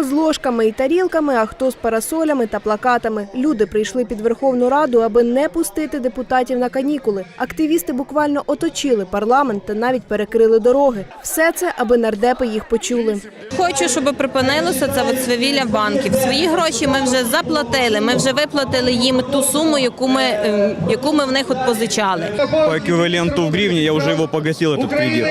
Хто з ложками і тарілками, а хто з парасолями та плакатами. Люди прийшли під Верховну Раду, аби не пустити депутатів на канікули. Активісти буквально оточили парламент та навіть перекрили дороги. Все це, аби нардепи їх почули. Хочу, щоб припинилося це от свавілля банків. Свої гроші ми вже заплатили. Ми вже виплатили їм ту суму, яку ми ем, яку ми в них от позичали. По эквиваленту в гривне я уже его погасил, этот кредит.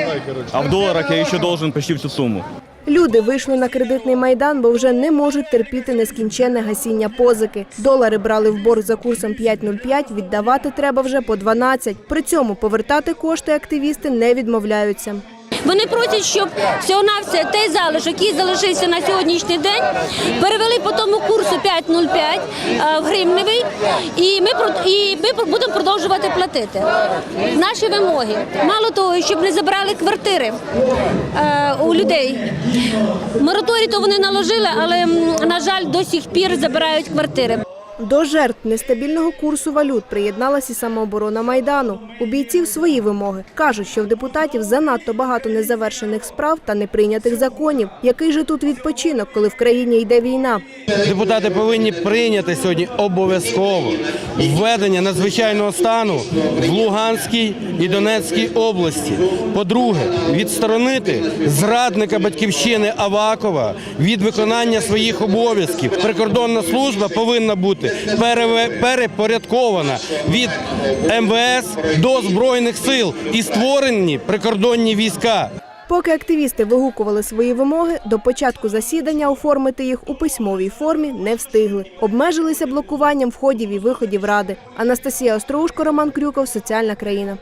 А в долларах я еще должен почти всю сумму. Люди вийшли на кредитний майдан, бо вже не можуть терпіти нескінченне гасіння позики. Долари брали в борг за курсом 5,05, віддавати треба вже по 12. При цьому повертати кошти активісти не відмовляються. Вони просять, щоб всього навсього той залишок, який залишився на сьогоднішній день, перевели по тому курсу 5,05 е, в гривневий, і ми і ми будемо продовжувати платити. Наші вимоги. Мало того, щоб не забрали квартири е, у людей. Мораторій то вони наложили, але на жаль, до сих пір забирають квартири. До жертв нестабільного курсу валют приєдналася самооборона Майдану. У бійців свої вимоги. Кажуть, що в депутатів занадто багато незавершених справ та неприйнятих законів. Який же тут відпочинок, коли в країні йде війна? Депутати повинні прийняти сьогодні обов'язково введення надзвичайного стану в Луганській і Донецькій області. По-друге, відсторонити зрадника батьківщини Авакова від виконання своїх обов'язків. Прикордонна служба повинна бути переве- перепорядкована від МВС до збройних сил і створені прикордонні війська. Поки активісти вигукували свої вимоги, до початку засідання оформити їх у письмовій формі не встигли. Обмежилися блокуванням входів і виходів ради. Анастасія Остроушко, Роман Крюков, Соціальна країна.